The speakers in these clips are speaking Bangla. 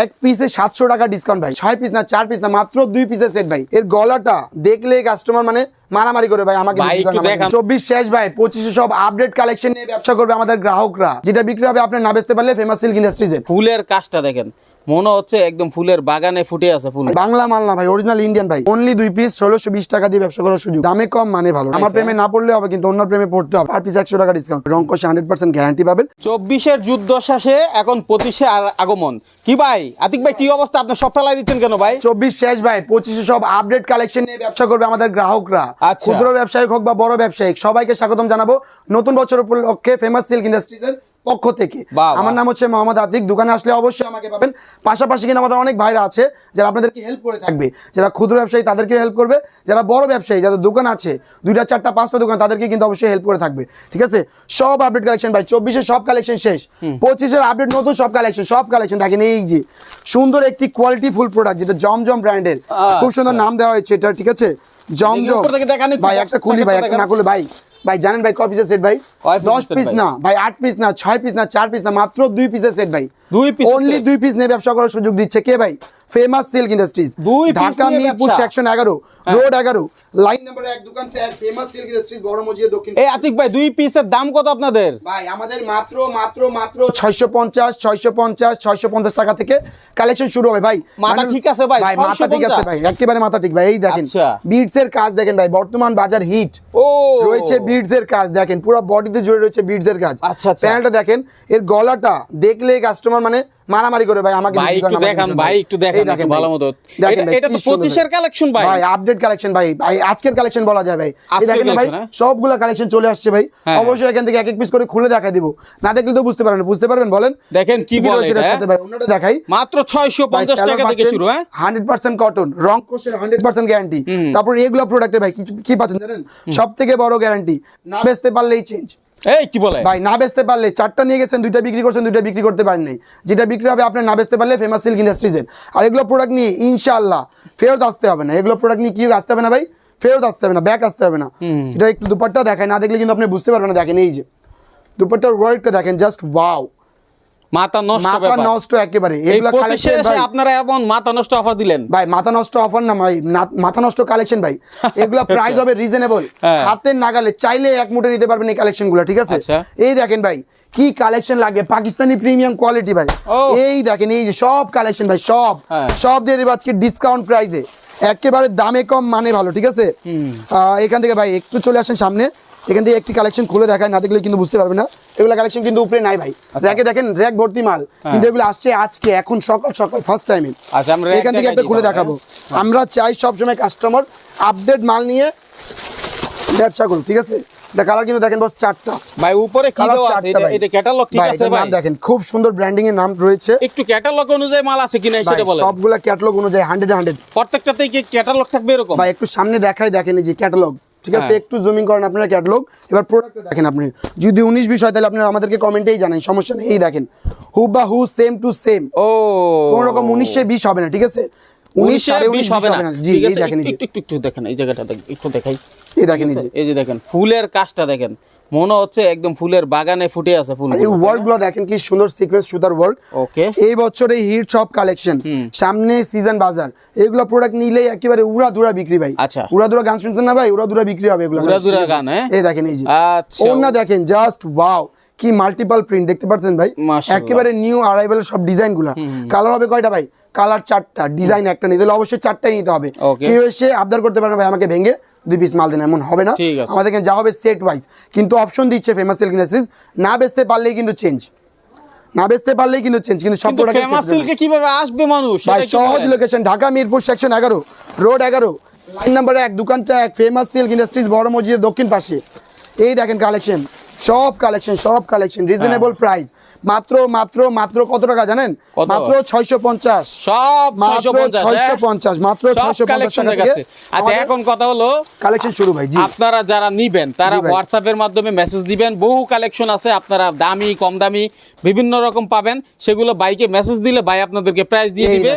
এক পিসে সাতশো টাকা ডিসকাউন্ট ভাই। ছয় পিস না চার পিস না মাত্র দুই পিসের সেট ভাই। এর গলাটা দেখলে কাস্টমার মানে মারামারি করে ভাই আমাকে। চব্বিশ শেষ ভাই পঁচিশে সব আপডেট কালেকশন নিয়ে ব্যবসা করবে আমাদের গ্রাহকরা। যেটা বিক্রি হবে আপনার না বেচতে পারলে ফেমাস সিল্ক ইন্ডাস্ট্রিজের ফুলের কাজটা দেখেন। মনে হচ্ছে একদম ফুলের বাগানে ফুটে আছে ফুল। বাংলা মাল না ভাই অরিজিনাল ইন্ডিয়ান ভাই। অনলি দুই পিস ষোলোশো বিশ টাকা দিয়ে ব্যবসা করার সুযোগ। দামে কম মানে ভালো। আমার প্রেমে না পড়লে হবে কিন্তু অন্য প্রেমে পড়তে হবে। আর পিস একশো টাকা ডিসকাউন্ট রং কষে হান্ড্রেড পার্সেন্ট গ্যারান্টি পাবেন। চব্বিশের যুদ্ধ শেষে এখন পঁচিশে আগমন। কি ভাই? আতিক ভাই কি অবস্থা? আপনি সব ফেলাই দিচ্ছেন কেন ভাই? চব্বিশ শেষ ভাই পঁচিশে সব আপডেট কালেকশন নিয়ে ব্যবসা করবে আমাদের গ্রাহকরা। আচ্ছা। ক্ষুদ্র ব্যবসায়িক হোক বা বড় ব্যবসায়িক সবাইকে স্বাগতম জানাব। নতুন বছর উপলক্ষে ফেমাস সিল্ক ইন্ডাস্ট্রিজের পক্ষ থেকে। আমার নাম হচ্ছে মোহাম্মদ আতিক দোকানে আসলে অবশ্যই আমাকে পাবেন। পাশাপাশি কিন্তু আমাদের অনেক ভাইরা আছে যারা আপনাদেরকে হেল্প করে থাকবে। যারা ক্ষুদ্র ব্যবসায়ী তাদেরকে হেল্প করবে। যারা বড় ব্যবসায়ী যাদের দোকান আছে দুইটা চারটা পাঁচটা দোকান তাদেরকে কিন্তু অবশ্যই হেল্প করে থাকবে। ঠিক আছে? সব আপডেট কালেকশন ভাই চব্বিশের সব কালেকশন শেষ। পঁচিশের আপডেট নতুন সব কালেকশন সব কালেকশন দেখেন এই যে সুন্দর একটি কোয়ালিটি ফুল প্রোডাক্ট যেটা জমজম ব্র্যান্ডের খুব সুন্দর নাম দেওয়া হয়েছে এটা ঠিক আছে? জমজম। ভাই একটা খুলি ভাই একটা না খুলে ভাই। ভাই জানেন ভাই ক পিসের সেট ভাই? দশ পিস না ভাই আট পিস না ছয় পিস না চার পিস না মাত্র দুই পিসের সেট ভাই। দুই পিস অনলি দুই পিস নিয়ে ব্যবসা করার সুযোগ দিচ্ছে কে ভাই? Famous silk industries Dhaka Mirpur section এগারো হ্যাঁ। রোড এগারো লাইন নাম্বার এক দোকান ফেমাস সিল্ক ইন্ডাস্ট্রিজ বড় মসজিদ দক্ষিণ এই আতিক ভাই দুই পিসের দাম কত আপনাদের? ভাই আমাদের মাত্র মাত্র মাত্র ছয়শো পঞ্চাশ ছয়শো পঞ্চাশ ছয়শো পঞ্চাশ টাকা থেকে কালেকশন শুরু হবে। ভাই মাথা ঠিক আছে ভাই, ভাই মাথা ঠিক আছে ভাই একেবারে মাথা ঠিক ভাই এই দেখেন। আচ্ছা। বিটস এর কাজ দেখেন ভাই বর্তমান বাজার হিট ও। রয়েছে বিডস এর কাজ দেখেন পুরো বডিতে জুড়ে রয়েছে বিডস এর কাজ। আচ্ছা, আচ্ছা। প্যান্টটা দেখেন এর গলাটা দেখলে কাস্টমার মানে মারামারি করে ভাই আমাকে ভাই একটু দেখান ভাই একটু দেখান একটু ভালো মতো এটা- তো সুন্দর। পঁচিশের ভাই। কালেকশন ভাই। ভাই আপডেট কালেকশন ভাই ভাই আজকের কালেকশন বলা যায় ভাই। দেখেন ভাই হ্যাঁ? সবগুলা কালেকশন চলে আসছে ভাই। হ্যাঁ। অবশ্যই এখান থেকে এক এক পিস করে খুলে দেখাই দিব। না দেখলে তো বুঝতে পারবেন বুঝতে পারবেন? বলেন। দেখেন কি বলে এটা, সাথে ভাই? অন্যটা দেখাই। মাত্র ছয়শো পঞ্চাশ টাকা থেকে শুরু হ্যাঁ। হান্ড্রেড পার্সেন্ট কটন রং হান্ড্রেড পার্সেন্ট গ্যারান্টি তারপর এগুলো প্রোডাক্টে ভাই কি- কি পাচ্ছেন জানেন? সব থেকে বড় গ্যারান্টি না বেচতে পারলেই চেঞ্জ এই কি বলে? ভাই না বেচতে পারলে চারটা নিয়ে গেছেন দুইটা বিক্রি করছেন দুইটা বিক্রি করতে পারেন নাই। যেটা বিক্রি হবে আপনার না বেচতে পারলে ফেমাস সিল্ক ইন্ডাস্ট্রিজের আর এগুলো প্রোডাক্ট নিয়ে ইনশাআল্লাহ ফেরত আসতে হবে না। এগুলো প্রোডাক্ট নিয়ে কি আসতে হবে না ভাই। ফেরত আসতে হবে না ব্যাক আসতে হবে না। এটা একটু দুপাট্টা দেখায় না দেখলে কিন্তু আপনি বুঝতে পারবেন না দেখেন এই যে। দুপাট্টার ওয়ার্ল্ডটা দেখেন জাস্ট ওয়াও মাথা নষ্ট মাথা নষ্ট একেবারে। এগুলো কালেকশন ভাই। আপনারা এমন মাথা নষ্ট অফার দিলেন। ভাই মাথা নষ্ট অফার না ভাই মাথা নষ্ট কালেকশন ভাই। এগুলো আচ্ছা, প্রাইস হবে রিজনেবল হ্যাঁ। হাতের নাগালে চাইলে এক মুঠে নিতে পারবেন এই কালেকশনগুলো ঠিক আছে? আচ্ছা। এই দেখেন ভাই কি কালেকশন লাগবে পাকিস্তানি প্রিমিয়াম কোয়ালিটি ভাই। এই দেখেন এই যে সব কালেকশন ভাই সব। হ্যাঁ। সব দিয়ে দেবো আজকে ডিসকাউন্ট প্রাইসে একেবারে দামে কম মানে ভালো ঠিক আছে? এখান থেকে ভাই একটু চলে আসেন সামনে। এখান থেকে একটি কালেকশন খুলে দেখায় না দেখলে কিন্তু বুঝতে পারবে না। এগুলো কালেকশন কিন্তু উপরে নাই ভাই। আচ্ছা। র্যাকে দেখেন র্যাক ভর্তি মাল। কিন্তু এগুলো আসছে আজকে এখন সকাল সকাল ফার্স্ট টাইমে আচ্ছা, rack এখান থেকে একটা খুলে দেখাবো। আমরা চাই সবসময় কাস্টমার আপডেট মাল নিয়ে ব্যবসা করুন ঠিক আছে? এটা কালার কিন্তু দেখেন বস চারটা। ভাই উপরে কি দেওয়া আছে? এটা এটা ক্যাটালগ ঠিক আছে ভাই? দেখেন খুব সুন্দর ব্র্যান্ডিং এর নাম রয়েছে। একটু ক্যাটালগ অনুযায়ী মাল আছে কিনা সেটা বলেন। সবগুলা ক্যাটালগ অনুযায়ী হান্ড্রেড হান্ড্রেড প্রত্যেকটাতেই কি ক্যাটালগ থাকবে এরকম? ভাই একটু সামনে দেখাই দেখেন এই যে ক্যাটালগ ঠিক আছে? হ্যাঁ। একটু জুমিং করেন আপনার ক্যাটালগ এবার প্রোডাক্ট দেখেন আপনি। যদি উনিশ বিশ হয় তাহলে আপনারা আমাদেরকে কমেন্টেই জানান সমস্যা নেই দেখেন। হু বা হু সেম টু সেম ও। কোন রকম উনিশে বিশ হবে না ঠিক আছে? উনিশ সাড়ে উনিশ হবে না। ঠিক আছে দেখেন এই যে। একটু একটু একটু দেখেন এই জায়গাটা একটু দেখাই। এই দেখেন এই যে। আছে? এই যে দেখেন ফুলের কাজটা দেখেন। মনে হচ্ছে একদম ফুলের বাগানে ফুটে আছে ফুল এই দেখেন কি সুন্দর সিকোয়েন্স ওয়ার্ক ওকে এই বছরে হিট সব কালেকশন সামনে সিজন বাজার। এগুলো প্রোডাক্ট নিলেই একেবারে উড়া দুরা বিক্রি ভাই। আচ্ছা। উড়া দুরা গান শুনছেন না ভাই? উড়া দুরা বিক্রি হবে এগুলো। গান, হ্যাঁ? এই দেখেন এই যে। আচ্ছা। ওনা দেখেন জাস্ট ওয়াও কি মাল্টিপল প্রিন্ট দেখতে পাচ্ছেন ভাই? একেবারে নিউ আরাইভেল সব ডিজাইনগুলা কালার হবে কয়টা ভাই? কালার চারটা ডিজাইন একটা নিতে হলে অবশ্যই চারটাই নিতে হবে. কেউ এসে আবদার করতে পারে না ভাই আমাকে ভেঙে দুই পিস মাল দেন এমন হবে না। আমাদের যা হবে সেট ওয়াইজ কিন্তু অপশন দিচ্ছে ফেমাস সিল্ক ইন্ডাস্ট্রিজ না বেচতে পারলেই কিন্তু চেঞ্জ না বেচতে পারলেই কিন্তু চেঞ্জ কিন্তু সব কিন্তু ফেমাস সিল্কে কীভাবে আসবে মানুষ? ভাই সহজ লোকেশন ঢাকা মিরপুর সেকশন এগারো রোড এগারো। লাইন নাম্বার এক দোকানটা এক ফেমাস সিল্ক ইন্ডাস্ট্রিজ বড় মসজিদের দক্ষিণ পাশে। এই দেখেন কালেকশন সব কালেকশন সব কালেকশন রিজনেবল প্রাইস মাত্র মাত্র মাত্র কত টাকা জানেন? মাত্র ছয়শো পঞ্চাশ। সব মাত্র 650 হ্যাঁ? 650, মাত্র সব 650 কালেকশন টাকা দেখাচ্ছে থেকে আচ্ছা এখন কথা হলো কালেকশন শুরু ভাই আপনারা যারা নিবেন তারা জি ভাই। হোয়াটসঅ্যাপের মাধ্যমে মেসেজ দিবেন। বহু কালেকশন আছে আপনারা দামি কম দামি বিভিন্ন রকম পাবেন। সেগুলো বাইকে মেসেজ দিলে ভাই আপনাদেরকে প্রাইস দিয়ে দিবে।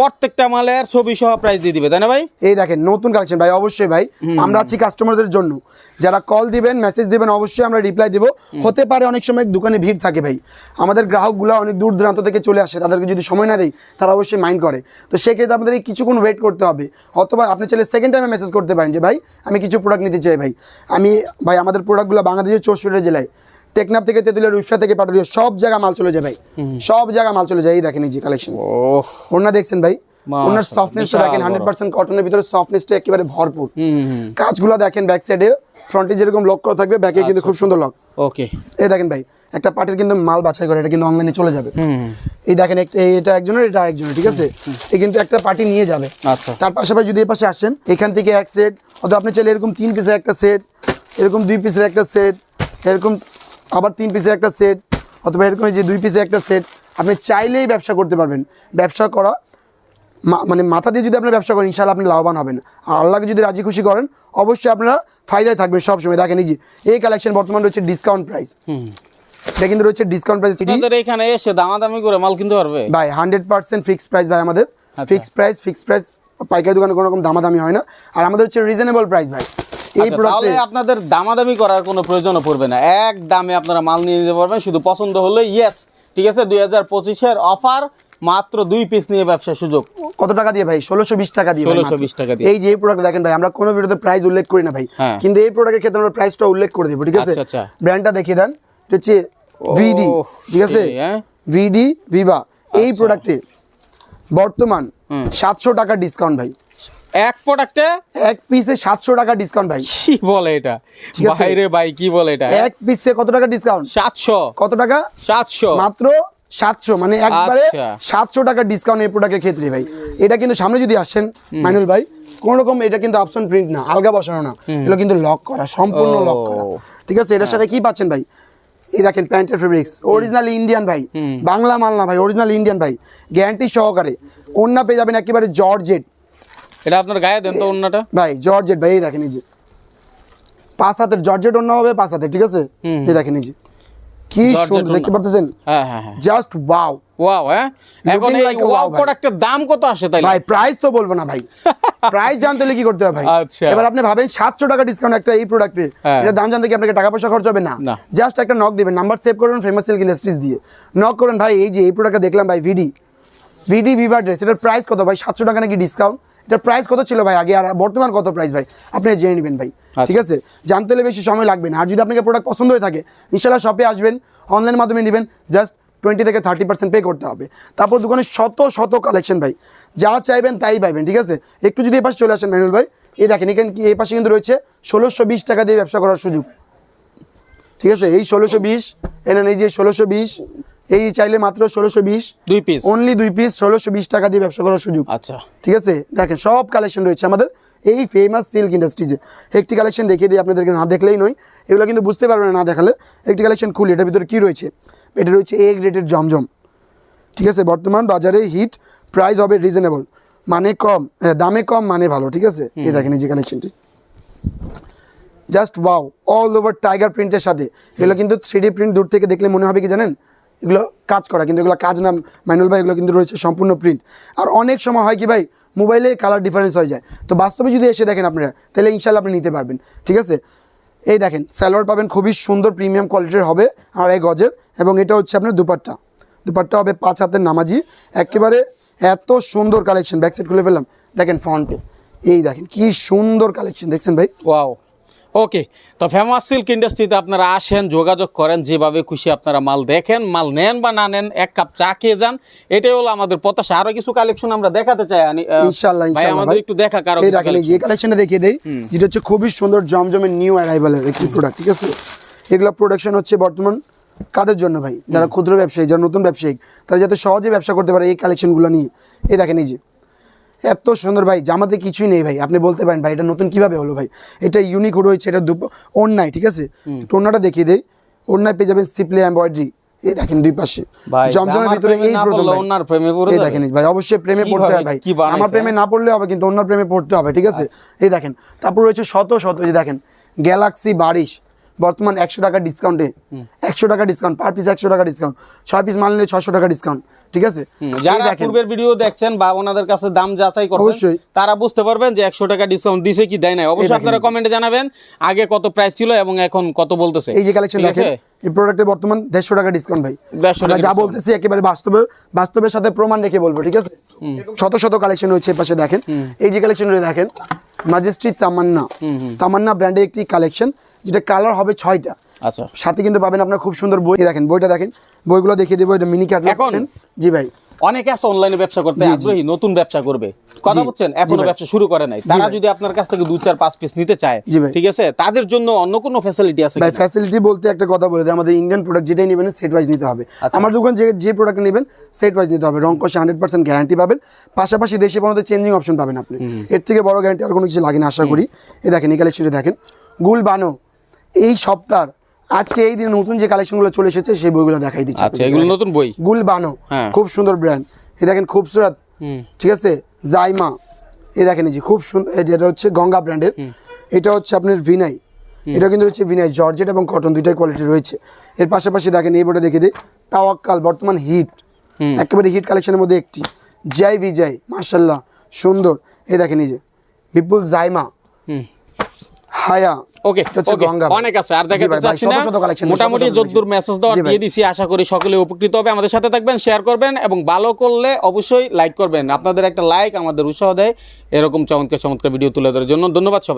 প্রত্যেকটা মালের ছবি সহ প্রাইস দিয়ে দিবে তাই না ভাই? এই দেখেন নতুন কালেকশন ভাই অবশ্যই ভাই। আমরা আছি কাস্টমারদের জন্য। যারা কল দিবেন মেসেজ দিবেন অবশ্যই আমরা রিপ্লাই দিব। হতে পারে অনেক সময় দোকানে ভিড় থাকে ভাই। আমাদের গ্রাহকগুলো অনেক দূর দূরান্ত থেকে চলে আসে তাদেরকে যদি সময় না দেয় তারা অবশ্যই মাইন্ড করে। তো সেক্ষেত্রে আপনাদের কিছুক্ষণ ওয়েট করতে হবে। অথবা আপনি চাইলে সেকেন্ড টাইমে মেসেজ করতে পারেন যে ভাই আমি কিছু প্রোডাক্ট নিতে চাই ভাই। আমি ভাই আমাদের প্রোডাক্টগুলো বাংলাদেশের চৌষট্টি জেলায় টেকনাফ থেকে তেঁতুলিয়া রূপসা থেকে পাটুরিয়া সব জায়গা মাল চলে যায় ভাই। সব জায়গা মাল চলে যায়। এই দেখেন এই যে কালেকশন ওনার দেখছেন ভাই? ওনার সফটনেসটা দেখেন হান্ড্রেড পার্সেন্ট কটনের ভিতরে সফটনেসটা একেবারে ভরপুর। কাজগুলো দেখেন ব্যাক সাইডে ফ্রন্টে যেরকম লক করা থাকবে ব্যাকে কিন্তু খুব সুন্দর লক ওকে এই দেখেন ভাই একটা পার্টির কিন্তু মাল বাছাই করে এটা কিন্তু অনলাইনে চলে যাবে। এই দেখেন এটা একজনের এটা আরেকজনের ঠিক আছে? এই কিন্তু একটা পার্টি নিয়ে যাবে। আচ্ছা। তার পাশাপাশি যদি এই পাশে আসেন এখান থেকে এক সেট অথবা আপনি চাইলে এরকম তিন পিসের একটা সেট এরকম দুই পিসের একটা সেট এরকম আবার তিন পিসের একটা সেট অথবা এরকম এই যে দুই পিসের একটা সেট আপনি চাইলেই ব্যবসা করতে পারবেন। ব্যবসা করা মানে মাথা দিয়ে যদি আপনি ব্যবসা করেন ইনশাল্লাহ আপনি লাভবান হবেন। আর আল্লাহকে যদি রাজি খুশি করেন অবশ্যই আপনারা ফায়দায় থাকবেন সবসময়। দেখেন এই যে এই কালেকশন বর্তমান রয়েছে ডিসকাউন্ট প্রাইস এটা কিন্তু রয়েছে ডিসকাউন্ট প্রাইস আপনাদের এখানে এসে দামাদামি করে মাল কিনতে পারবে? ভাই হান্ড্রেড পার্সেন্ট ফিক্সড প্রাইস ভাই আমাদের। আচ্ছা। ফিক্সড প্রাইস ফিক্সড প্রাইস পাইকারি দোকানে কোনো রকম দামাদামি হয় না। আর আমাদের হচ্ছে রিজনেবল প্রাইস ভাই। এই আচ্ছা, প্রোডাক্টে আপনাদের দামাদামি করার কোনো প্রয়োজনও পড়বে না। এক দামে আপনারা মাল নিয়ে নিতে পারবেন। শুধু পছন্দ হলে ইয়েস ঠিক আছে দুই হাজার পঁচিশের অফার মাত্র দুই পিস নিয়ে ব্যবসার সুযোগ। কত টাকা দিয়ে ভাই? ষোলোশো বিশ টাকা দিয়ে 1620 মাত্র। টাকা দিয়ে। এই যে এই প্রোডাক্ট দেখেন ভাই আমরা কোনো ভিডিওতে প্রাইস উল্লেখ করি না ভাই। হ্যাঁ। কিন্তু এই প্রোডাক্টের ক্ষেত্রে আমরা প্রাইসটা উল্লেখ করে দেবো ঠিক আছে? আচ্ছা, আচ্ছা। ব্র্যান্ডটা দেখিয়ে দেন হচ্ছে ভিডি ঠিক আছে? হ্যাঁ। ভিডি ভিভা এই আচ্ছা। প্রোডাক্টে বর্তমান সাতশো টাকা ডিসকাউন্ট ভাই। এক প্রোডাক্টে এক পিসে সাতশো টাকা ডিসকাউন্ট ভাই। কি বলে এটা? বাইরে ভাই কি বলে এটা? এক পিসে কত টাকা ডিসকাউন্ট সাতশো। কত টাকা? সাতশো। মাত্র সাতশো মানে একবারে আচ্ছা। সাতশো টাকা ডিসকাউন্ট এই প্রোডাক্টের ক্ষেত্রে ভাই। এটা কিন্তু সামনে যদি আসেন মাইনুল ভাই কোন রকম এটা কিন্তু অপশন প্রিন্ট না আলগা বসানো না। এগুলো কিন্তু লক করা সম্পূর্ণ লক করা। ঠিক আছে এটার সাথে কি পাচ্ছেন ভাই? এই দেখেন প্যান্টের ফেব্রিক্স অরিজিনাল ইন্ডিয়ান ভাই। বাংলা মাল না ভাই অরিজিনাল ইন্ডিয়ান ভাই। গ্যারান্টি সহকারে ওন্না পেয়ে যাবেন একেবারে জর্জেট। এটা আপনার গায়ে দেন তো অন্যটা ভাই জর্জেট ভাই এই দেখেন এই যে। পাঁচ হাতের জর্জেট অন্য হবে পাঁচ হাতের ঠিক আছে। এই দেখেন এই যে। কি সুন্দর দেখতে পারতেছেন হ্যাঁ হ্যাঁ হ্যাঁ জাস্ট ওয়াও ওয়াও হ্যাঁ এখন এই ওয়াও প্রোডাক্টের দাম কত আসে তাইলে ভাই প্রাইস তো বলব না ভাই প্রাইস জানতে হলে কি করতে হবে ভাই আচ্ছা। এবার আপনি ভাবেন সাতশো টাকা ডিসকাউন্ট একটা এই প্রোডাক্টে হ্যাঁ। এটা দাম জানতে কি আপনাকে টাকা পয়সা খরচ হবে না। জাস্ট একটা নক দিবেন নাম্বার সেভ করবেন ফেমাস সিল্ক ইন্ডাস্ট্রিজ দিয়ে নক করবেন ভাই এই যে এই প্রোডাক্টটা দেখলাম ভাই ভিডি ভিডি ভিভা ড্রেস এটার প্রাইস কত ভাই সাতশো টাকা নাকি ডিসকাউন্ট এটার প্রাইস কত ছিল ভাই? আগে আর বর্তমান কত প্রাইস ভাই? আপনি জেনে নেবেন ভাই। আচ্ছা। ঠিক আছে? জানতে হলে বেশি সময় লাগবে না। আর যদি আপনাকে প্রোডাক্ট পছন্দ হয়ে থাকে ইনশাল্লাহ শপে আসবেন অনলাইন মাধ্যমে নেবেন জাস্ট টোয়েন্টি থেকে থার্টি পার্সেন্ট পে করতে হবে। তারপর দোকানে শত শত কালেকশন ভাই। যা চাইবেন তাই পাইবেন ঠিক আছে? একটু যদি এই পাশে চলে আসেন ম্যানুল ভাই এই দেখেন এখানে কি এই পাশে কিন্তু রয়েছে ষোলোশো বিশ টাকা দিয়ে ব্যবসা করার সুযোগ। ঠিক আছে? এই ষোলোশো বিশ এনেন এই যে ষোলোশো বিশ এই চাইলে মাত্র ষোলোশো বিশ। দুই পিস অনলি দুই পিস ষোলোশো বিশ টাকা দিয়ে ব্যবসা করার সুযোগ। আচ্ছা। ঠিক আছে? দেখেন সব কালেকশন রয়েছে আমাদের। এই ফেমাস সিল্ক ইন্ডাস্ট্রিজে একটি কালেকশন দেখিয়ে দিই আপনাদেরকে না দেখলেই নয়। এগুলো কিন্তু বুঝতে পারবেন না না দেখালে। একটি কালেকশন খুলি এটার ভিতরে কী রয়েছে? এটা রয়েছে এ গ্রেডের জমজম। ঠিক আছে? বর্তমান বাজারে হিট প্রাইস হবে রিজনেবল মানে কম হ্যাঁ, দামে কম মানে ভালো। ঠিক আছে? এই দেখেন এই যে কালেকশনটি just wow all over tiger প্রিন্টের সাথে। এগুলো কিন্তু থ্রি প্রিন্ট দূর থেকে দেখলে মনে হবে কি জানেন? এগুলো কাজ করা, কিন্তু এগুলো কাজ না ম্যানুয়াল ভাই, এগুলো কিন্তু রয়েছে সম্পূর্ণ প্রিন্ট আর অনেক সময় হয় কি ভাই মোবাইলে কালার ডিফারেন্স হয়ে যায়। তো বাস্তবে যদি এসে দেখেন আপনারা, তাহলে ইনশাল্লাহ আপনি নিতে পারবেন, ঠিক আছে? এই দেখেন স্যালোয়ার পাবেন খুবই সুন্দর প্রিমিয়াম কোয়ালিটির হবে আর আড়াই গজের, এবং এটা হচ্ছে আপনার দুপাট্টা। দুপাট্টা হবে পাঁচ হাতের নামাজি, একেবারে এত সুন্দর কালেকশন ব্যাক সাইড খুলে ফেললাম। দেখেন ফ্রন্টে এই দেখেন, কি সুন্দর কালেকশন দেখছেন ভাই? ওয়াও ওকে তো ফেমাস সিল্ক ইন্ডাস্ট্রিতে আপনারা আসেন যোগাযোগ করেন যেভাবে খুশি আপনারা মাল দেখেন মাল নেন বা না নেন এক কাপ চা খেয়ে যান। এটাই হলো আমাদের প্রত্যাশা আরও কিছু কালেকশন আমরা দেখাতে চাই ইনশাল্লাহ ভাই আমাদের একটু দেখা কারণ এই দেখেন এই কালেকশনটা দেখিয়ে দেই যেটা হচ্ছে খুবই সুন্দর জমজমের নিউ অ্যারাইভালের একটি প্রোডাক্ট ঠিক আছে? এগুলো প্রোডাকশন হচ্ছে বর্তমান কাদের জন্য ভাই? যারা ক্ষুদ্র ব্যবসায়ী যারা নতুন ব্যবসায়ী তারা যাতে সহজে ব্যবসা করতে পারে এই কালেকশনগুলো নিয়ে। এই দেখেন এই যে। এত সুন্দর ভাই জামাতে কিছুই নেই ভাই। আপনি বলতে পারেন ভাই এটা নতুন কীভাবে হলো ভাই? এটা ইউনিক রয়েছে এটা দুপ ওড়নায় ঠিক আছে? ওড়নাটা দেখিয়ে দেই। ওড়নায় পেয়ে যাবেন সিপ্লে এমব্রয়ডারি এই দেখেন দুই পাশে। জমজমের ভিতরে এই প্রেমে পড়ে দেখেন ভাই অবশ্যই প্রেমে পড়তে হয় ভাই। আমার প্রেমে না পড়লে হবে কিন্তু অন্য প্রেমে পড়তে হবে ঠিক আছে? আচ্ছা। এই দেখেন তারপর রয়েছে শত শত এই দেখেন গ্যালাক্সি বারিশ। বর্তমান একশো টাকা ডিসকাউন্টে একশো টাকা ডিসকাউন্ট পার পিস একশো টাকা ডিসকাউন্ট ছয় পিস মাল নিলে ছশো টাকা ডিসকাউন্ট ঠিক আছে? যারা পূর্বের ভিডিও দেখছেন বা ওনাদের কাছে দাম যাচাই করছেন। তারা বুঝতে পারবেন যে একশো টাকা ডিসকাউন্ট দিছে কি দেয় নাই। অবশ্যই আপনারা কমেন্টে জানাবেন আগে কত প্রাইস ছিল এবং এখন কত বলতেছে। এই যে কালেকশন দেখেন এই প্রোডাক্টের বর্তমান দেড়শো টাকা ডিসকাউন্ট ভাই। আমরা যা বলতেছি একেবারে বাস্তবে বাস্তবের সাথে প্রমাণ রেখে বলব ঠিক আছে? শত শত কালেকশন রয়েছে পাশে দেখেন। এই যে কালেকশন দেখেন মাজেস্ট্রি তামান্না তামান্না ব্র্যান্ডের একটি কালেকশন যেটা কালার হবে ছয়টা। আচ্ছা। সাথে কিন্তু পাবেন আপনার খুব সুন্দর বই। দেখেন বইটা দেখেন। বইগুলো দেখিয়ে দেবো এটা মিনি ক্যাটলগ এখন? জি ভাই। অনেকে আছে অনলাইনে ব্যবসা করতে। আগ্রহী নতুন ব্যবসা করবে। কথা বলছেন এখনও ব্যবসা শুরু করে নাই। তারা যদি আপনার কাছ থেকে দু চার পাঁচ পিস নিতে চায়। ঠিক আছে? তাদের জন্য অন্য কোনো ফ্যাসিলিটি আছে ভাই ফ্যাসিলিটি বলতে একটা কথা বলে দিই আমাদের ইন্ডিয়ান প্রোডাক্ট যেটাই নেবেন সেট ওয়াইজ নিতে হবে। আচ্ছা। আমার দোকান যে যে প্রোডাক্ট নেবেন সেট ওয়াইজ নিতে হবে। রং কষে হান্ড্রেড পার্সেন্ট গ্যারান্টি পাবেন। পাশাপাশি দেশে পর্যন্ত চেঞ্জিং অপশন পাবেন আপনি। এর থেকে বড় গ্যারান্টি আর কোনো কিছু লাগে না আশা করি। এই দেখেন এই কালেকশনটি দেখেন। গুল বানো এই সপ্তাহ আজকে এই দিনে নতুন যে কালেকশনগুলো চলে এসেছে সেই বইগুলো দেখাই দিচ্ছি আচ্ছা এগুলো নতুন বই? গুল বানো হ্যাঁ। খুব সুন্দর ব্র্যান্ড এই দেখেন খুবসুরত। ঠিক আছে? জাইমা। এই দেখেন এই যে খুব সুন্দর এটা হচ্ছে গঙ্গা ব্র্যান্ডের এটা হচ্ছে আপনার ভিনাই এটা কিন্তু হচ্ছে ভিনাই জর্জেট এবং কটন দুইটাই কোয়ালিটি রয়েছে। এর পাশাপাশি দেখেন এই বোর্ডে দেখে দিই। তাওয়াক্কাল বর্তমান হিট একেবারে হিট কালেকশনের মধ্যে একটি। জয় বিজয় মার্শাল্লাহ সুন্দর। এই দেখেন এই যে বিপুল জাইমা। হুম। হায়া ওকে ওকে অনেক আছে আর দেখাতে চাচ্ছি না। মোটামুটি যদ্দূর মেসেজ দেওয়া দিয়ে দিছি আশা করি সকলে উপকৃত হবে। আমাদের সাথে থাকবেন শেয়ার করবেন এবং ভালো করলে অবশ্যই লাইক করবেন। আপনাদের একটা লাইক আমাদের উৎসাহ দেয়। এরকম চমৎকার চমৎকার ভিডিও তুলে ধরার জন্য ধন্যবাদ সবাই